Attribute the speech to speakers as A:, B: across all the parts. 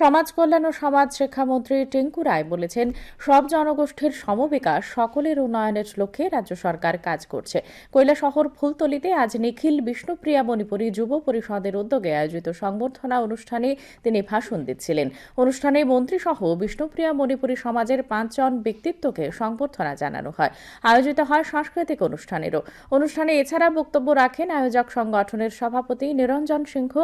A: সমাজ কল্যাণ ও সমাজ শিক্ষামন্ত্রী টিঙ্কু রায় বলেছেন, সব জনগোষ্ঠীর সমবিকাশ সকলের উন্নয়নের লক্ষ্যে রাজ্য সরকার কাজ করছে। কৈলাসহর ফুলতলিতে আজ নিখিল বিষ্ণুপ্রিয়া মণিপুরী যুব পরিষদের উদ্যোগে আয়োজিত সংবর্ধনা অনুষ্ঠানে তিনি ভাষণ দিচ্ছিলেন। অনুষ্ঠানে মন্ত্রীসহ বিষ্ণুপ্রিয়া মণিপুরী সমাজের পাঁচজন ব্যক্তিত্বকে সংবর্ধনা জানানো হয়। আয়োজিত হয় সাংস্কৃতিক অনুষ্ঠানেরও। অনুষ্ঠানে এছাড়া বক্তব্য রাখেন আয়োজক সংগঠনের সভাপতি নিরঞ্জন সিংহ,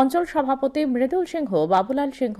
A: অঞ্চল সভাপতি মৃদুল সিংহ, বাবুলাল সিংহ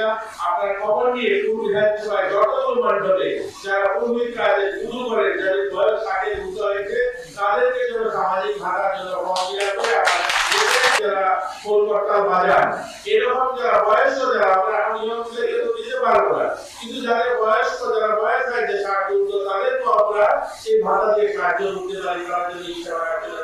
B: বলছিলাম আপনার খবর নিয়ে কোন বিধানসভায় যতগুলো মণ্ডলে যারা পুরোহিত কাজে পুজো করে, যাদের বয়স ষাটের ঊর্ধ্ব হয়েছে, তাদেরকে যেন সামাজিক ভাতার জন্য মহিলা করে যারা কলকাতা বাজার এরকম যারা বয়স্ক যারা আমরা এখন নিয়ম থেকে তো দিতে পারব না। কিন্তু যাদের বয়স্ক, যারা বয়স আছে ষাট ঊর্ধ্ব তাদেরকে আমরা সেই ভাতা দিয়ে কার্য উদ্যোগ করার জন্য ইচ্ছা করার জন্য